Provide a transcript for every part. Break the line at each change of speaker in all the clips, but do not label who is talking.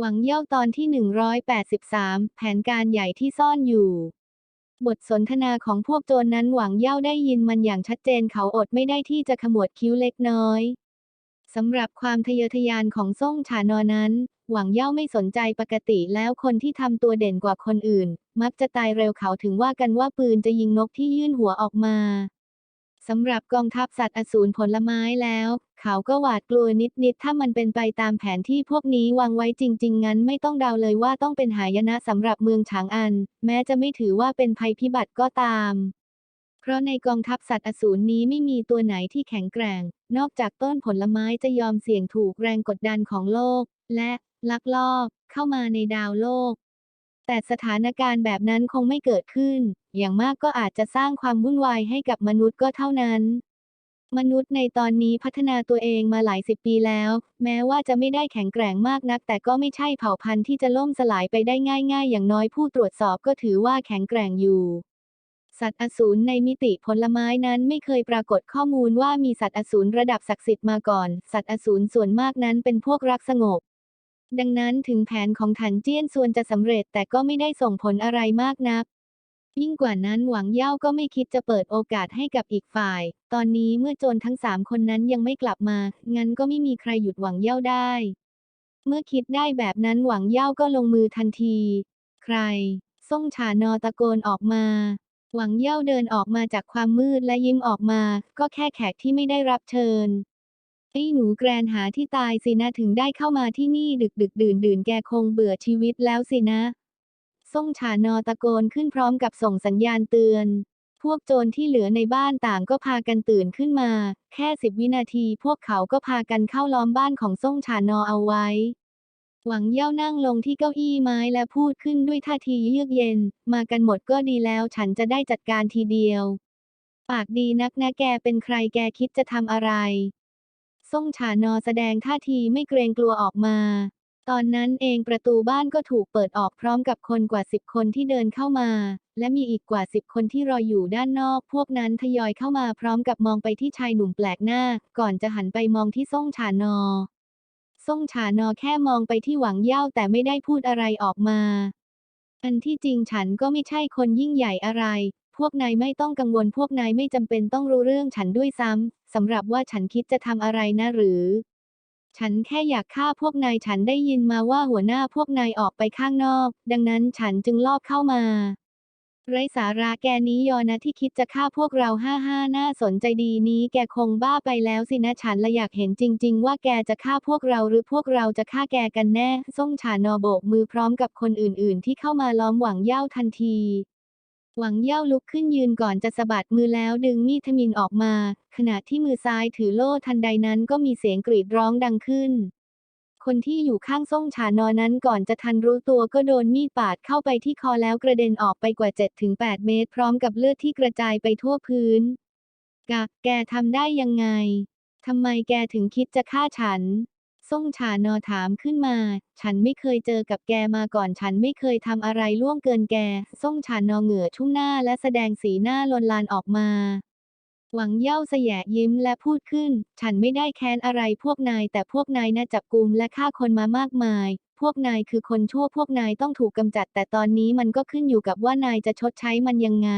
หวังเย่าตอนที่ 183 แผนการใหญ่ที่ซ่อนอยู่ บทสนทนาของพวกโจรนนั้นหวังเย่าได้ยินมันอย่างชัดเจนเขาอดไม่ได้ที่จะขมวดคิ้วเล็กน้อยสำหรับความทะเยอทะยานของซ่งฉานอนั้น หวังเย่าไม่สนใจปกติแล้วคนที่ทำตัวเด่นกว่าคนอื่น มักจะตายเร็วเขาถึงว่ากันว่าปืนจะยิงนกที่ยื่นหัวออกมาสำหรับกองทัพสัตว์อสูรผลไม้แล้ว เขาก็หวาดกลัวนิดๆ ถ้ามันเป็นไปตามแผนที่พวกนี้วางไว้จริง ๆ งั้นไม่ต้องเดาเลยว่าต้องเป็นหายนะสำหรับเมืองฉางอัน แม้จะไม่ถือว่าเป็นภัยพิบัติก็ตาม เพราะในกองทัพสัตว์อสูรนี้ไม่มีตัวไหนที่แข็งแกร่ง นอกจากต้นผลไม้จะยอมเสี่ยงถูกแรงกดดันของโลก และลักลอบเข้ามาในดาวโลก แต่สถานการณ์แบบนั้นคงไม่เกิดขึ้น อย่างมากก็อาจจะสร้างความวุ่นวายให้กับมนุษย์ก็เท่านั้น มนุษย์ในตอนนี้พัฒนาตัวเองมาหลายสิบปีแล้ว แม้ว่าจะไม่ได้แข็งแกร่งมากนัก แต่ก็ไม่ใช่เผ่าพันธุ์ที่จะล่มสลายไปได้ง่าย ๆ อย่างน้อยผู้ตรวจสอบก็ถือว่าแข็งแกร่งอยู่ สัตว์อสูรในมิติผลไม้นั้นไม่เคยปรากฏข้อมูลว่ามีสัตว์อสูรระดับศักดิ์สิทธิ์มาก่อน สัตว์อสูรส่วนมากนั้นเป็นพวกรักสงบ ดังนั้นถึงแผนของถันเจี้ยนส่วนจะสำเร็จแต่ก็ไม่ได้ส่งผลอะไรมากนัก ยิ่งกว่านั้นหวังเย่าก็ไม่คิดจะเปิดโอกาสให้กับอีกฝ่าย ตอนนี้เมื่อโจรทั้งสามคนนั้นยังไม่กลับมา งั้นก็ไม่มีใครหยุดหวังเย่าได้ เมื่อคิดได้แบบนั้นหวังเย่าก็ลงมือทันที ใคร ส่งฉานอตะโกนออกมา หวังเย่าเดินออกมาจากความมืดและยิ้มออกมา ก็แค่แขกที่ไม่ได้รับเชิญไอ้หนูแกรนหาที่ตายสินะถึงได้เข้ามาที่นี่ดึกดึกดื่นดื่นแกคงเบื่อชีวิตแล้วสินะ ส่งฉานอตะโกนขึ้นพร้อมกับส่งสัญญาณเตือน พวกโจรที่เหลือในบ้านต่างก็พากันตื่นขึ้นมา แค่สิบวินาทีพวกเขาก็พากันเข้าล้อมบ้านของส่งฉานอเอาไว้ หวังเย่านั่งลงที่เก้าอี้ไม้และพูดขึ้นด้วยท่าทีเยือกเย็น มากันหมดก็ดีแล้วฉันจะได้จัดการทีเดียว ปากดีนักนะแกเป็นใครแกคิดจะทำอะไรส่งฉานอแสดงท่าทีไม่เกรงกลัวออกมา ตอนนั้นเองประตูบ้านก็ถูกเปิดออกพร้อมกับคนกว่าสิบคนที่เดินเข้ามา และมีอีกกว่าสิบคนที่รออยู่ด้านนอก พวกนั้นทยอยเข้ามาพร้อมกับมองไปที่ชายหนุ่มแปลกหน้า ก่อนจะหันไปมองที่ส่งฉานอส่งฉานอแค่มองไปที่หวังเย่าแต่ไม่ได้พูดอะไรออกมา อันที่จริงฉันก็ไม่ใช่คนยิ่งใหญ่อะไร พวกนายไม่ต้องกังวลพวกนายไม่จำเป็นต้องรู้เรื่องฉันด้วยซ้ำสำหรับว่าฉันคิดจะทำอะไรนะหรือ ฉันแค่อยากฆ่าพวกนายฉันได้ยินมาว่าหัวหน้าพวกนายออกไปข้างนอก ดังนั้นฉันจึงลอบเข้ามาไร้สาระแกนี้ยอนะที่คิดจะฆ่าพวกเราห้าห้าน่าสนใจดีนี้แกคงบ้าไปแล้วสินะฉันละอยากเห็นจริง ๆ ว่าแกจะฆ่าพวกเราหรือพวกเราจะฆ่าแกกันแน่ส่งฉานอโบกมือพร้อมกับคนอื่น ๆ ที่เข้ามาล้อมหวังเย่าทันที หวังเย่าลุกขึ้นยืนก่อนจะสะบัดมือแล้วดึงมีดทมินออกมา ขณะที่มือซ้ายถือโล่ทันใดนั้นก็มีเสียงกรีดร้องดังขึ้น คนที่อยู่ข้างส่งฉานอนั้นก่อนจะทันรู้ตัวก็โดนมีดปาดเข้าไปที่คอแล้วกระเด็นออกไปกว่า 7-8 เมตร พร้อมกับเลือดที่กระจายไปทั่วพื้นกะแกทำได้ยังไงทำไมแกถึงคิดจะฆ่าฉัน ส่งฉานอถามขึ้นมา ฉันไม่เคยเจอกับแกมาก่อน ฉันไม่เคยทำอะไรล่วงเกินแก ส่งฉานอเหงื่อชุ่มหน้าและแสดงสีหน้าลนลานออกมา หวังเย่าสยะยิ้มและพูดขึ้น ฉันไม่ได้แค้นอะไรพวกนาย แต่พวกนายน่าจับกุมและฆ่าคนมามากมาย พวกนายคือคนชั่วพวกนายต้องถูกกำจัด แต่ตอนนี้มันก็ขึ้นอยู่กับว่านายจะชดใช้มันยังไง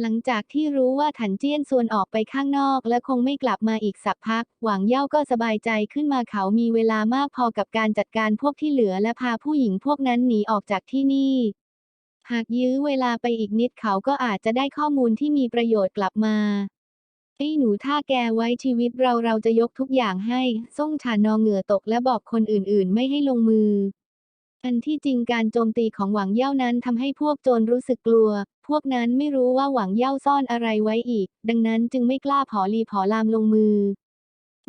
หลังจากที่รู้ว่าถันเจี้ยนส่วนออกไปข้างนอกและคงไม่กลับมาอีกสักพัก หวังเย่าก็สบายใจขึ้นมาเขามีเวลามากพอกับการจัดการพวกที่เหลือและพาผู้หญิงพวกนั้นหนีออกจากที่นี่ หากยื้อเวลาไปอีกนิดเขาก็อาจจะได้ข้อมูลที่มีประโยชน์กลับมาไอ้หนูถ้าแกไว้ชีวิตเราเราจะยกทุกอย่างให้ ส่งฉานองเหงื่อตกและบอกคนอื่นๆ ไม่ให้ลงมือ อันที่จริงการโจมตีของหวังเย่านั้นทำให้พวกโจรรู้สึกกลัว พวกนั้นไม่รู้ว่าหวังเย่าซ่อนอะไรไว้อีก ดังนั้นจึงไม่กล้าผอลีผอลามลงมือ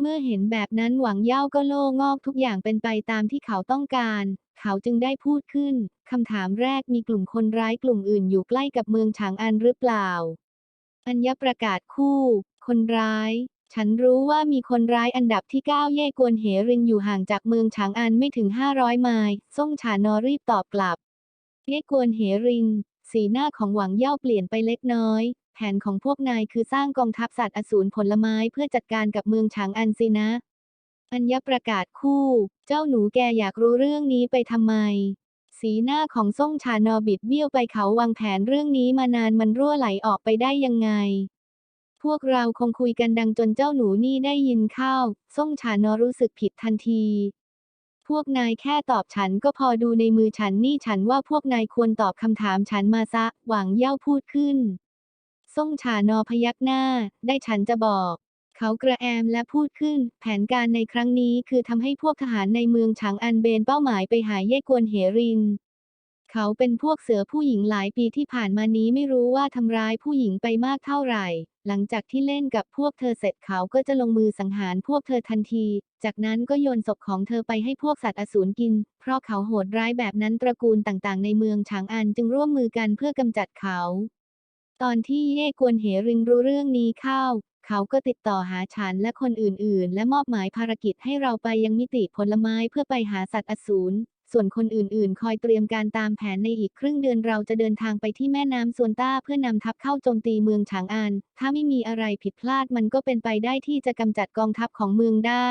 เมื่อเห็นแบบนั้นหวังเย่าก็โล่งอกทุกอย่างเป็นไปตามที่เขาต้องการ เขาจึงได้พูดขึ้น คำถามแรกมีกลุ่มคนร้ายกลุ่มอื่นอยู่ใกล้กับเมืองฉางอันหรือเปล่า อัญญประกาศคู่ คนร้าย ฉันรู้ว่ามีคนร้ายอันดับที่ 9 เย่กวนเหรินอยู่ห่างจากเมืองฉางอันไม่ถึง 500 ไมล์ส่งฉานอรีบตอบกลับ เย่กวนเหริน สีหน้าของหวังเย่าเปลี่ยนไปเล็กน้อย แผนของพวกนายคือสร้างกองทัพสัตว์อสูรผลไม้เพื่อจัดการกับเมืองฉางอันสินะ อัญญประกาศคู่ เจ้าหนูแกอยากรู้เรื่องนี้ไปทำไม สีหน้าของส่งชานอบิดเบี้ยวไปเขาวางแผนเรื่องนี้มานานมันรั่วไหลออกไปได้ยังไง พวกเราคงคุยกันดังจนเจ้าหนูนี่ได้ยินเข้าส่งชานอรู้สึกผิดทันที พวกนายแค่ตอบฉันก็พอดูในมือฉันนี่ฉันว่าพวกนายควรตอบคำถามฉันมาซะ หวังเย่าพูดขึ้นส่งฉานอพยักหน้า ได้ฉันจะบอกเขากระแอมและพูดขึ้น แผนการในครั้งนี้คือทำให้พวกทหารในเมืองฉางอันเบนเป้าหมายไปหาเย่กวนเหริน เขาเป็นพวกเสือผู้หญิงหลายปีที่ผ่านมานี้ไม่รู้ว่าทำร้ายผู้หญิงไปมากเท่าไหร่ หลังจากที่เล่นกับพวกเธอเสร็จเขาก็จะลงมือสังหารพวกเธอทันที จากนั้นก็โยนศพของเธอไปให้พวกสัตว์อสูรกิน เพราะเขาโหดร้ายแบบนั้นตระกูลต่างๆ ในเมืองฉางอันจึงร่วมมือกันเพื่อกำจัดเขา ตอนที่เย่กวนเหรินรู้เรื่องนี้เข้าเขาก็ติดต่อหาฉันและคนอื่นๆ และมอบหมายภารกิจให้เราไปยังมิติผลไม้เพื่อไปหาสัตว์อสูร ส่วนคนอื่นๆ คอยเตรียมการตามแผนในอีกครึ่งเดือนเราจะเดินทางไปที่แม่น้ำซวนต้าเพื่อนำทัพเข้าโจมตีเมืองฉางอัน ถ้าไม่มีอะไรผิดพลาดมันก็เป็นไปได้ที่จะกำจัดกองทัพของเมืองได้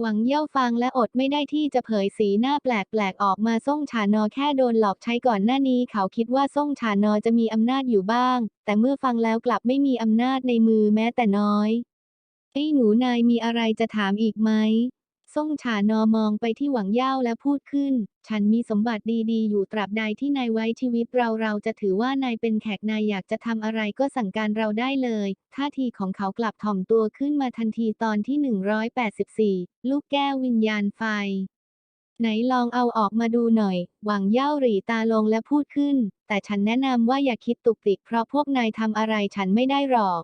หวังเย่าฟังและอดไม่ได้ที่จะเผยสีหน้าแปลกๆออกมาส่งฉานอแค่โดนหลอกใช้ก่อนหน้านี้เขาคิดว่าส่งฉานอจะมีอำนาจอยู่บ้าง แต่เมื่อฟังแล้วกลับไม่มีอำนาจในมือแม้แต่น้อยไอ้หนูนายมีอะไรจะถามอีกไหม ส่งฉานอมองไปที่หวังเย่าและพูดขึ้น ฉันมีสมบัติดีๆ อยู่ตราบใดที่นายไว้ชีวิตเราเราจะถือว่านายเป็นแขกนายอยากจะทำอะไรก็สั่งการเราได้เลย ท่าทีของเขากลับถ่อมตัวขึ้นมาทันทีตอนที่ 184 ลูกแก้ววิญญาณไฟ ไหนลองเอาออกมาดูหน่อย หวังเย่าหรีตาลงและพูดขึ้น แต่ฉันแนะนำว่าอย่าคิดตุกติกเพราะพวกนายทำอะไรฉันไม่ได้หรอก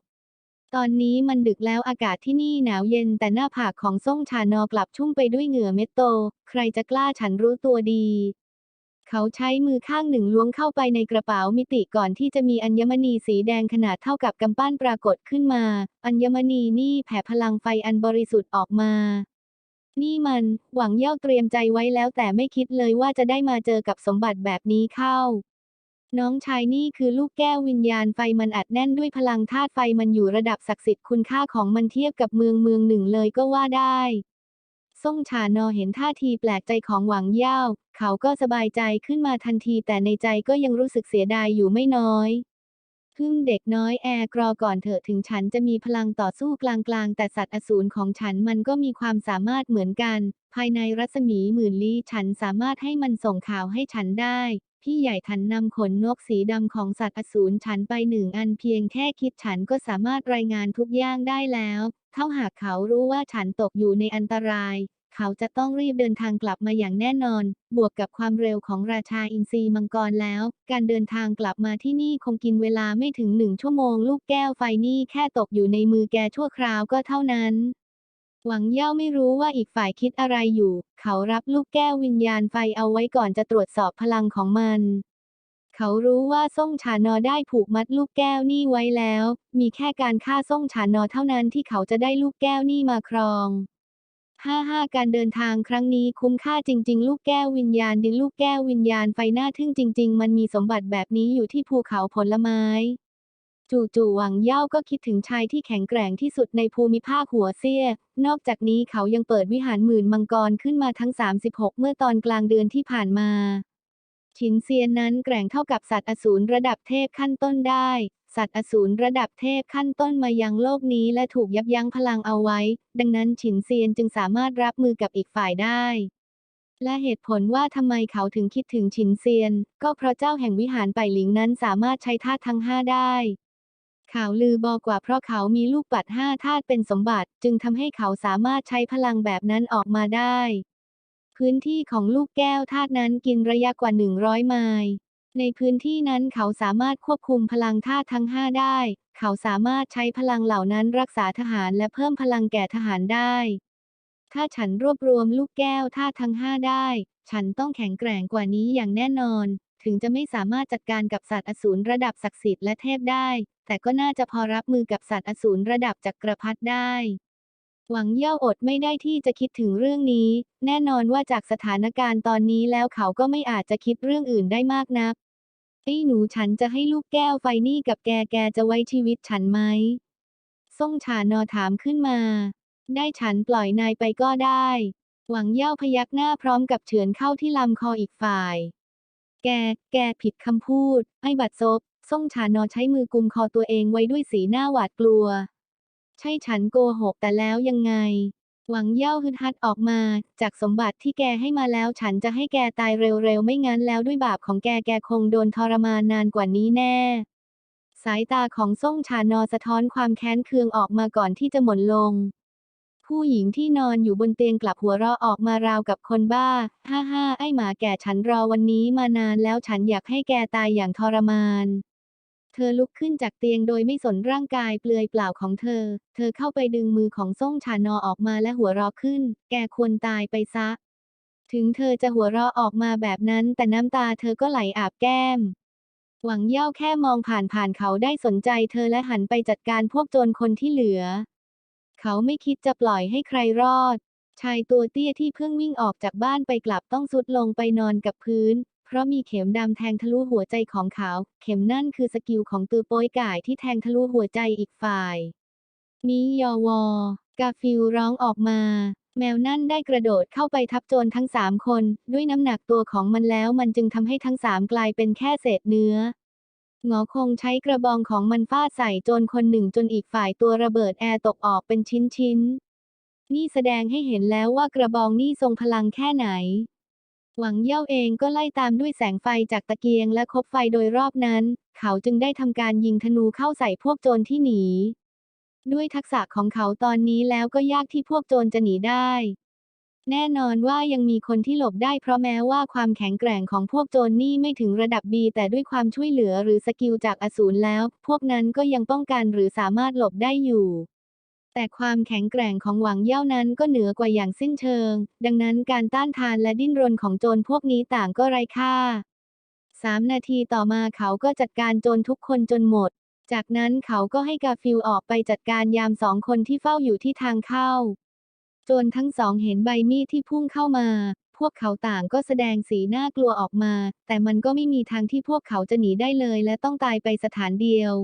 ตอนนี้มันดึกแล้วอากาศที่นี่หนาวเย็นแต่หน้าผากของส่งชานอกลับชุ่มไปด้วยเหงื่อเม็ดโต ใครจะกล้าฉันรู้ตัวดี เขาใช้มือข้างหนึ่งล้วงเข้าไปในกระเป๋ามิติก่อนที่จะมีอัญมณีสีแดงขนาดเท่ากับกำปั้นปรากฏขึ้นมา อัญมณีนี่แผ่พลังไฟอันบริสุทธิ์ออกมา นี่มันหวังเย่าเตรียมใจไว้แล้วแต่ไม่คิดเลยว่าจะได้มาเจอกับสมบัติแบบนี้เข้า น้องชายนี่คือลูกแก้ววิญญาณไฟมันอัดแน่นด้วยพลังธาตุไฟมันอยู่ระดับศักดิ์สิทธิ์คุณค่าของมันเทียบกับเมืองเมืองหนึ่งเลยก็ว่าได้ส่งชานอเห็นท่าทีแปลกใจของหวังเย่าเขาก็สบายใจขึ้นมาทันทีแต่ในใจก็ยังรู้สึกเสียดายอยู่ไม่น้อย พึ่งเด็กน้อยแอร์กรอก่อนเถอะถึงฉันจะมีพลังต่อสู้กลางๆ แต่สัตว์อสูรของฉันมันก็มีความสามารถเหมือนกัน ภายในรัศมีหมื่นลี้ฉันสามารถให้มันส่งข่าวให้ฉันได้ พี่ใหญ่ทันนำขนนกสีดำของสัตว์อสูรฉันไปหนึ่งอันเพียงแค่คิดฉันก็สามารถรายงานทุกอย่างได้แล้ว เท่าหากเขารู้ว่าฉันตกอยู่ในอันตราย เขาจะต้องรีบเดินทางกลับมาอย่างแน่นอน บวกกับความเร็วของราชาอินทรีมังกรแล้ว การเดินทางกลับมาที่นี่คงกินเวลาไม่ถึงหนึ่งชั่วโมง ลูกแก้วไฟนี่แค่ตกอยู่ในมือแกชั่วคราวก็เท่านั้น หวังเย่าไม่รู้ว่าอีกฝ่ายคิดอะไรอยู่ เขารับลูกแก้ววิญญาณไฟเอาไว้ก่อนจะตรวจสอบพลังของมันเขารู้ว่าส่งฉานอได้ผูกมัดลูกแก้วนี่ไว้แล้ว มีแค่การฆ่าส่งฉานอเท่านั้นที่เขาจะได้ลูกแก้วนี่มาครอง ห้าห้าการเดินทางครั้งนี้คุ้มค่าจริง ๆ ลูกแก้ววิญญาณดินลูกแก้ววิญญาณไฟหน้าทึ่งจริง ๆ มันมีสมบัติแบบนี้อยู่ที่ภูเขาผลไม้ จู่ๆหวังเย่าก็คิดถึงชายที่แข็งแกร่งที่สุดในภูมิภาคหัวเซีย นอกจากนี้เขายังเปิดวิหารหมื่นมังกรขึ้นมาทั้ง 36 เมื่อตอนกลางเดือนที่ผ่านมาชินเซียนนั้นแกร่งเท่ากับสัตว์อสูรระดับเทพขั้นต้นได้ สัตว์อสูรระดับเทพขั้นต้นมายังโลกนี้และถูกยับยั้งพลังเอาไว้ ดังนั้นฉินเซียนจึงสามารถรับมือกับอีกฝ่ายได้ และเหตุผลว่าทำไมเขาถึงคิดถึงฉินเซียน ก็เพราะเจ้าแห่งวิหารไปหลิงนั้นสามารถใช้ธาตุทั้งห้าได้ข่าวลือบอกว่าเพราะเขามีลูกปัดห้าธาตุเป็นสมบัติ จึงทำให้เขาสามารถใช้พลังแบบนั้นออกมาได้ พื้นที่ของลูกแก้วธาตุนั้นกินระยะกว่า 100 ไมล์ ในพื้นที่นั้นเขาสามารถควบคุมพลังธาตุทั้ง 5 ได้ เขาสามารถใช้พลังเหล่านั้นรักษาทหารและเพิ่มพลังแก่ทหารได้ ถ้าฉันรวบรวมลูกแก้วธาตุทั้ง 5 ได้ ฉันต้องแข็งแกร่งกว่านี้อย่างแน่นอน ถึงจะไม่สามารถจัดการกับสัตว์อสูรระดับศักดิ์สิทธิ์และเทพได้ แต่ก็น่าจะพอรับมือกับสัตว์อสูรระดับจักรพรรดิได้หวังเย่าอดไม่ได้ที่จะคิดถึงเรื่องนี้ แน่นอนว่าจากสถานการณ์ตอนนี้แล้วเขาก็ไม่อาจจะคิดเรื่องอื่นได้มากนัก ไอ้หนูฉันจะให้ลูกแก้วไฟนี่กับแกแกจะไว้ชีวิตฉันไหมส่งชานอถามขึ้นมา ได้ฉันปล่อยนายไปก็ได้ หวังเย่าพยักหน้าพร้อมกับเฉือนเข้าที่ลำคออีกฝ่าย แก แกผิดคำพูด ไอ้บัดซบส่งชานอใช้มือกุมคอตัวเองไว้ด้วยสีหน้าหวาดกลัว ใช่ฉันโกหกแต่แล้วยังไง หวังเย่าฮึดฮัดออกมา จากสมบัติที่แกให้มาแล้วฉันจะให้แกตายเร็วๆ ไม่งั้นแล้วด้วยบาปของแกแกคงโดนทรมานนานกว่านี้แน่ สายตาของส่งชานอสะท้อนความแค้นเคืองออกมาก่อนที่จะหม่นลง ผู้หญิงที่นอนอยู่บนเตียงกลับหัวเราะออกมาราวกับคนบ้า ฮ่าฮ่าไอหมาแก่ฉันรอวันนี้มานานแล้วฉันอยากให้แกตายอย่างทรมาน เธอลุกขึ้นจากเตียงโดยไม่สนร่างกายเปลือยเปล่าของเธอ เธอเข้าไปดึงมือของส่งชานอออกมาและหัวเราะขึ้น แกควรตายไปซะ ถึงเธอจะหัวเราะออกมาแบบนั้นแต่น้ำตาเธอก็ไหลอาบแก้ม หวังเย่าแค่มองผ่านผ่านเขาได้สนใจเธอและหันไปจัดการพวกโจรคนที่เหลือ เขาไม่คิดจะปล่อยให้ใครรอด ชายตัวเตี้ยที่เพิ่งวิ่งออกจากบ้านไปกลับต้องสุดลงไปนอนกับพื้น เพราะมีเข็มดำแทงทะลุหัวใจของเขา เข็มนั่นคือสกิลของตือโป้ยก่ายที่แทงทะลุหัวใจอีกฝ่ายมียอวอกาฟิลร้องออกมา แมวนั่นได้กระโดดเข้าไปทับโจรทั้งสามคน ด้วยน้ำหนักตัวของมันแล้วมันจึงทำให้ทั้งสามกลายเป็นแค่เศษเนื้อหงอคงใช้กระบองของมันฟาดใส่โจรคนหนึ่งจนอีกฝ่ายตัวระเบิดแอร์ตกออกเป็นชิ้นๆนี่แสดงให้เห็นแล้วว่ากระบองนี่ทรงพลังแค่ไหน หวังเย่าเองก็ไล่ตามด้วยแสงไฟจากตะเกียงและคบไฟโดยรอบนั้น เขาจึงได้ทำการยิงธนูเข้าใส่พวกโจรที่หนี ด้วยทักษะของเขาตอนนี้แล้วก็ยากที่พวกโจรจะหนีได้ แน่นอนว่ายังมีคนที่หลบได้เพราะแม้ว่าความแข็งแกร่งของพวกโจรนี่ไม่ถึงระดับบีแต่ด้วยความช่วยเหลือหรือสกิลจากอสูรแล้ว พวกนั้นก็ยังป้องกันหรือสามารถหลบได้อยู่ แต่ความแข็งแกร่งของหวังเย่านั้นก็เหนือกว่าอย่างสิ้นเชิง ดังนั้นการต้านทานและดิ้นรนของโจรพวกนี้ต่างก็ไร้ค่าสามนาทีต่อมาเขาก็จัดการโจรทุกคนจนหมด จากนั้นเขาก็ให้กาฟิลออกไปจัดการยามสองคนที่เฝ้าอยู่ที่ทางเข้า โจรทั้งสองเห็นใบมีดที่พุ่งเข้ามา พวกเขาต่างก็แสดงสีหน้ากลัวออกมา แต่มันก็ไม่มีทางที่พวกเขาจะหนีได้เลยและต้องตายไปสถานเดียว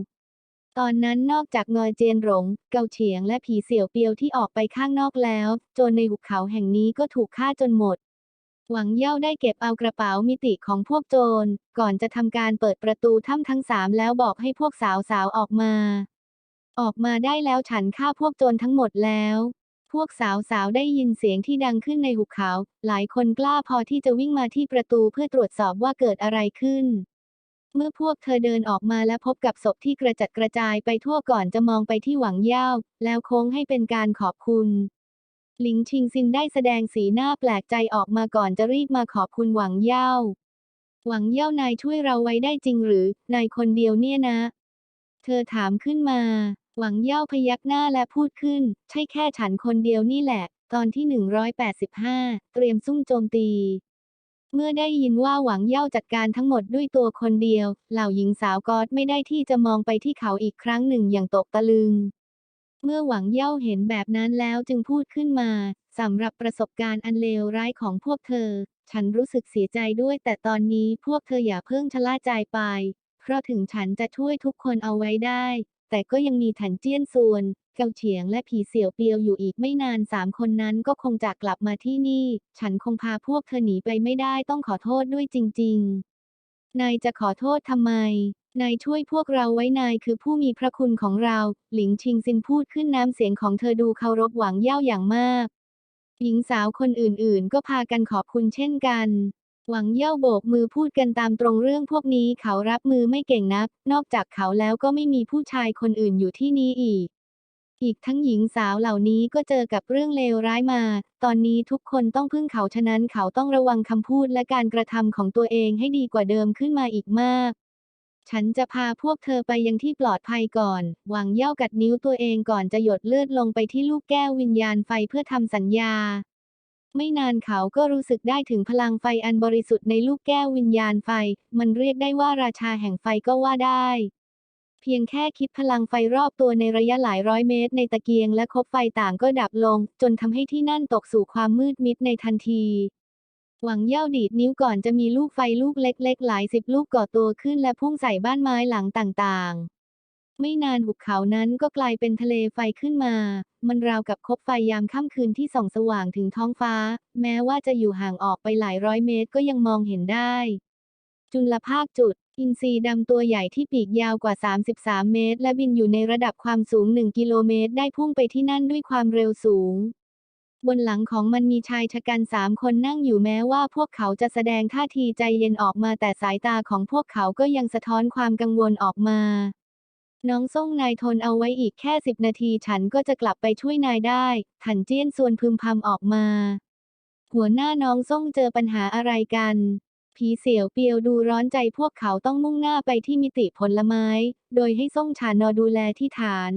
ตอนนั้นนอกจากงอยเจนหลง เกาเฉียงและผีเสี่ยวเปียวที่ออกไปข้างนอกแล้ว โจรในหุบเขาแห่งนี้ก็ถูกฆ่าจนหมด หวังเย่าได้เก็บเอากระเป๋ามิติของพวกโจร ก่อนจะทำการเปิดประตูถ้ำทั้งสามแล้วบอกให้พวกสาวๆออกมา ออกมาได้แล้วฉันฆ่าพวกโจรทั้งหมดแล้ว พวกสาวๆได้ยินเสียงที่ดังขึ้นในหุบเขา หลายคนกล้าพอที่จะวิ่งมาที่ประตูเพื่อตรวจสอบว่าเกิดอะไรขึ้น เมื่อพวกเธอเดินออกมาและพบกับศพที่กระจัดกระจายไปทั่วก่อนจะมองไปที่หวังเย่าแล้วโค้งให้เป็นการขอบคุณ หลิงชิงซินได้แสดงสีหน้าแปลกใจออกมาก่อนจะรีบมาขอบคุณหวังเย่าหวังเย่านายช่วยเราไว้ได้จริงหรือนายคนเดียวเนี่ยนะ เธอถามขึ้นมา หวังเย่าพยักหน้าและพูดขึ้น ใช่แค่ฉันคนเดียวนี่แหละ ตอนที่ 185 เตรียมซุ่มโจมตี เมื่อได้ยินว่าหวังเย่าจัดการทั้งหมดด้วยตัวคนเดียว เหล่าหญิงสาวกอดไม่ได้ที่จะมองไปที่เขาอีกครั้งหนึ่งอย่างตกตะลึง เมื่อหวังเย่าเห็นแบบนั้นแล้วจึงพูดขึ้นมาสำหรับประสบการณ์อันเลวร้ายของพวกเธอ ฉันรู้สึกเสียใจด้วย แต่ตอนนี้พวกเธออย่าเพิ่งชะล่าใจไป เพราะถึงฉันจะช่วยทุกคนเอาไว้ได้ แต่ก็ยังมีถันเจี้ยนส่วน เกาเฉียงและผีเสี่ยวเปียวอยู่อีกไม่นานสามคนนั้นก็คงจะกลับมาที่นี่ ฉันคงพาพวกเธอหนีไปไม่ได้ต้องขอโทษด้วยจริง ๆ นายจะขอโทษทำไม นายช่วยพวกเราไว้นายคือผู้มีพระคุณของเรา หลิงชิงซินพูดขึ้นน้ำเสียงของเธอดูเคารพหวังเย่าอย่างมาก หญิงสาวคนอื่นๆ ก็พากันขอบคุณเช่นกัน หวังเย่าโบกมือพูดกันตามตรงเรื่องพวกนี้เขารับมือไม่เก่งนัก นอกจากเขาแล้วก็ไม่มีผู้ชายคนอื่นอยู่ที่นี้อีก อีกทั้งหญิงสาวเหล่านี้ก็เจอกับเรื่องเลวร้ายมา ตอนนี้ทุกคนต้องพึ่งเขาฉะนั้นเขาต้องระวังคำพูดและการกระทำของตัวเองให้ดีกว่าเดิมขึ้นมาอีกมาก ฉันจะพาพวกเธอไปยังที่ปลอดภัยก่อน หวังเย่ากัดนิ้วตัวเองก่อนจะหยดเลือดลงไปที่ลูกแก้ววิญญาณไฟเพื่อทำสัญญา ไม่นานเขาก็รู้สึกได้ถึงพลังไฟอันบริสุทธิ์ในลูกแก้ววิญญาณไฟ มันเรียกได้ว่าราชาแห่งไฟก็ว่าได้ เพียงแค่คิดพลังไฟรอบตัวในระยะหลายร้อยเมตรในตะเกียงและคบไฟต่างก็ดับลง จนทำให้ที่นั่นตกสู่ความมืดมิดในทันทีหวังเย่าดีดนิ้วก่อนจะมีลูกไฟลูกเล็ก ๆ หลายสิบลูกก่อตัวขึ้นและพุ่งใส่บ้านไม้หลังต่างๆ ไม่นานหุบเขานั้นก็กลายเป็นทะเลไฟขึ้นมา มันราวกับคบไฟยามค่ำคืนที่ส่องสว่างถึงท้องฟ้า แม้ว่าจะอยู่ห่างออกไปหลายร้อยเมตรก็ยังมองเห็นได้ จุลภาคจุด อินทรีดำตัวใหญ่ที่ปีกยาวกว่า 33 เมตร และบินอยู่ในระดับความสูง 1 กิโลเมตร ได้พุ่งไปที่นั่นด้วยความเร็วสูงบนหลังของมันมีชายชะกันสามคนนั่งอยู่แม้ว่าพวกเขาจะแสดงท่าทีใจเย็นออกมาแต่สายตาของพวกเขาก็ยังสะท้อนความกังวลออกมา น้องส่งนายทนเอาไว้อีกแค่สิบนาทีฉันก็จะกลับไปช่วยนายได้ ถันเจี้ยนส่วนพึมพำออกมา หัวหน้าน้องส่งเจอปัญหาอะไรกัน ผีเสี่ยวเปียวดูร้อนใจพวกเขาต้องมุ่งหน้าไปที่มิติผลไม้ โดยให้ส่งชานอดูแลที่ฐาน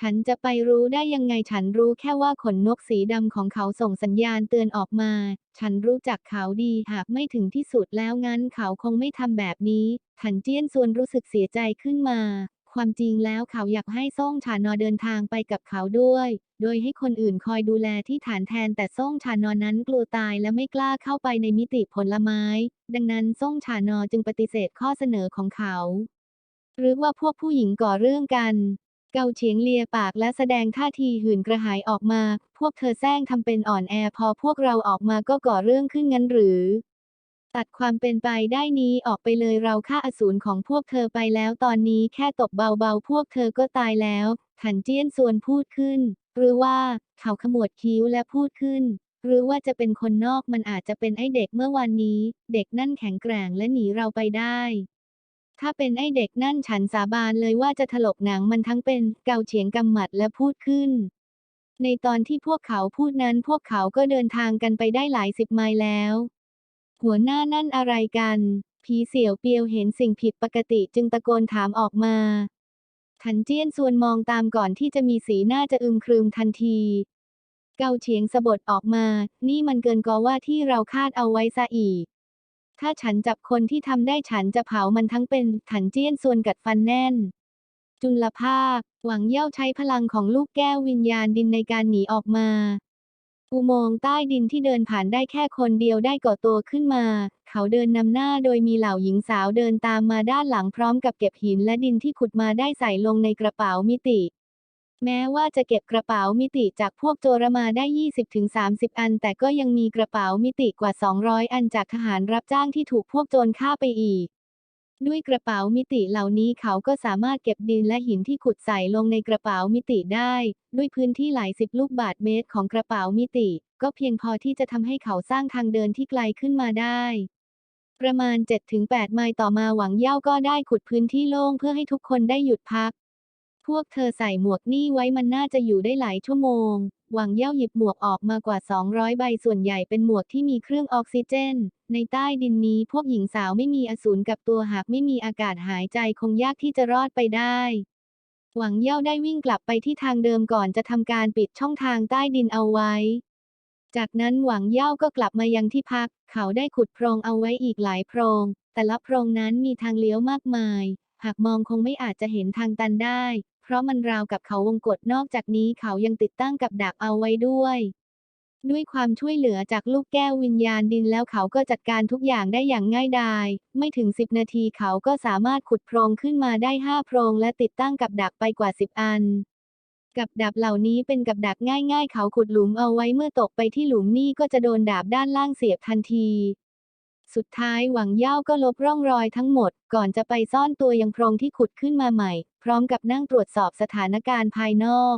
ฉันจะไปรู้ได้ยังไงฉันรู้แค่ว่าขนนกสีดำของเขาส่งสัญญาณเตือนออกมา ฉันรู้จักเขาดีหากไม่ถึงที่สุดแล้วงั้นเขาคงไม่ทำแบบนี้ ถันเจี้ยนส่วนรู้สึกเสียใจขึ้นมา ความจริงแล้วเขาอยากให้ซ่งชานอเดินทางไปกับเขาด้วย โดยให้คนอื่นคอยดูแลที่ฐานแทนแต่ซ่งชานอนั้นกลัวตายและไม่กล้าเข้าไปในมิติผลไม้ ดังนั้นซ่งชานอจึงปฏิเสธข้อเสนอของเขา หรือว่าพวกผู้หญิงก่อเรื่องกันเกาเฉียงเลียปากและแสดงท่าทีหื่นกระหายออกมา พวกเธอแซงทำเป็นอ่อนแอพอพวกเราออกมาก็ก่อเรื่องขึ้นงั้นหรือ ตัดความเป็นไปได้นี้ออกไปเลยเราฆ่าอสูรของพวกเธอไปแล้วตอนนี้แค่ตบเบาๆ พวกเธอก็ตายแล้วถันเจี้ยนส่วนพูดขึ้น หรือว่าเขาขมวดคิ้วและพูดขึ้น หรือว่าจะเป็นคนนอกมันอาจจะเป็นไอ้เด็กเมื่อวันนี้ เด็กนั่นแข็งแกร่งและหนีเราไปได้ ถ้าเป็นไอ้เด็กนั่นฉันสาบานเลยว่าจะถลกหนังมันทั้งเป็นเกาเฉียงกำหมัดและพูดขึ้นในตอนที่พวกเขาพูดนั้นพวกเขาก็เดินทางกันไปได้หลายสิบไมล์แล้ว หัวหน้านั่นอะไรกัน ผีเสี่ยวเปียวเห็นสิ่งผิดปกติจึงตะโกนถามออกมา ถันเจี้ยนส่วนมองตามก่อนที่จะมีสีหน้าจะอึมครึมทันที เกาเฉียงสะบดออกมา นี่มันเกินกว่าว่าที่เราคาดเอาไว้ซะอีก ถ้าฉันจับคนที่ทำได้ฉันจะเผามันทั้งเป็น ถันเจี้ยนส่วนกัดฟันแน่น จุลภาค หวังเย่าใช้พลังของลูกแก้ววิญญาณดินในการหนีออกมา อุโมงค์ใต้ดินที่เดินผ่านได้แค่คนเดียวได้ก่อตัวขึ้นมา เขาเดินนำหน้าโดยมีเหล่าหญิงสาวเดินตามมาด้านหลังพร้อมกับเก็บหินและดินที่ขุดมาได้ใส่ลงในกระเป๋ามิติ แม้ว่าจะเก็บกระเป๋ามิติจากพวกโจรมาได้ 20-30 อัน แต่ก็ยังมีกระเป๋ามิติกว่า 200 อันจากทหารรับจ้างที่ถูกพวกโจรฆ่าไปอีก ด้วยกระเป๋ามิติเหล่านี้เขาก็สามารถเก็บดินและหินที่ขุดใส่ลงในกระเป๋ามิติได้ ด้วยพื้นที่หลายสิบลูกบาทเมตรของกระเป๋ามิติ ก็เพียงพอที่จะทำให้เขาสร้างทางเดินที่ไกลขึ้นมาได้ ประมาณ 7-8 ไมล์ต่อมาหวังเย่าก็ได้ขุดพื้นที่โล่งเพื่อให้ทุกคนได้หยุดพัก พวกเธอใส่หมวกนี่ไว้มันน่าจะอยู่ได้หลายชั่วโมง หวังเย่าหยิบหมวกออกมากว่า 200 ใบส่วนใหญ่เป็นหมวกที่มีเครื่องออกซิเจน ในใต้ดินนี้พวกหญิงสาวไม่มีอสูรกับตัวหากไม่มีอากาศหายใจคงยากที่จะรอดไปได้ หวังเย่าได้วิ่งกลับไปที่ทางเดิมก่อนจะทำการปิดช่องทางใต้ดินเอาไว้ จากนั้นหวังเย่าก็กลับมายังที่พัก เขาได้ขุดโพรงเอาไว้อีกหลายโพรง แต่ละโพรงนั้นมีทางเลี้ยวมากมายหากมองคงไม่อาจจะเห็นทางตันได้ เพราะมันราวกับเขาวงกฏนอกจากนี้เขายังติดตั้งกับดักเอาไว้ด้วย ด้วยความช่วยเหลือจากลูกแก้ววิญญาณดินแล้วเขาก็จัดการทุกอย่างได้อย่างง่ายดาย ไม่ถึง 10 นาทีเขาก็สามารถขุดโพรงขึ้นมาได้ 5 โพรงและติดตั้งกับดักไปกว่า 10 อันกับดักเหล่านี้เป็นกับดักง่ายๆ เขาขุดหลุมเอาไว้เมื่อตกไปที่หลุมนี่ก็จะโดนดาบด้านล่างเสียบทันที สุดท้ายหวังเย่าก็ลบร่องรอยทั้งหมด ก่อนจะไปซ่อนตัวยังโพรงที่ขุดขึ้นมาใหม่ พร้อมกับนั่งตรวจสอบสถานการณ์ภายนอก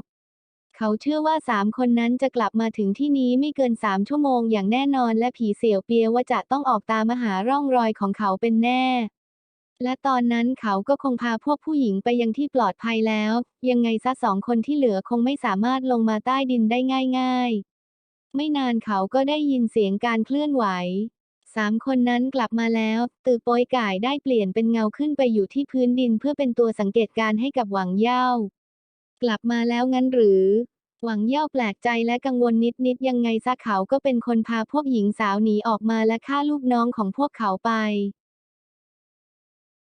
เขาเชื่อว่าสามคนนั้นจะกลับมาถึงที่นี้ไม่เกินสามชั่วโมงอย่างแน่นอนและผีเสี่ยวเปียว่าจะต้องออกตามหาร่องรอยของเขาเป็นแน่และตอนนั้นเขาก็คงพาพวกผู้หญิงไปยังที่ปลอดภัยแล้ว ยังไงซะสองคนที่เหลือคงไม่สามารถลงมาใต้ดินได้ง่าย ๆ ไม่นานเขาก็ได้ยินเสียงการเคลื่อนไหว สามคนนั้นกลับมาแล้ว ตือโปยก่ายได้เปลี่ยนเป็นเงาขึ้นไปอยู่ที่พื้นดินเพื่อเป็นตัวสังเกตการให้กับหวังเย่ากลับมาแล้วงั้นหรือ หวังเย่าแปลกใจและกังวลนิดนิดยังไงซะเขาก็เป็นคนพาพวกหญิงสาวหนีออกมาและฆ่าลูกน้องของพวกเขาไป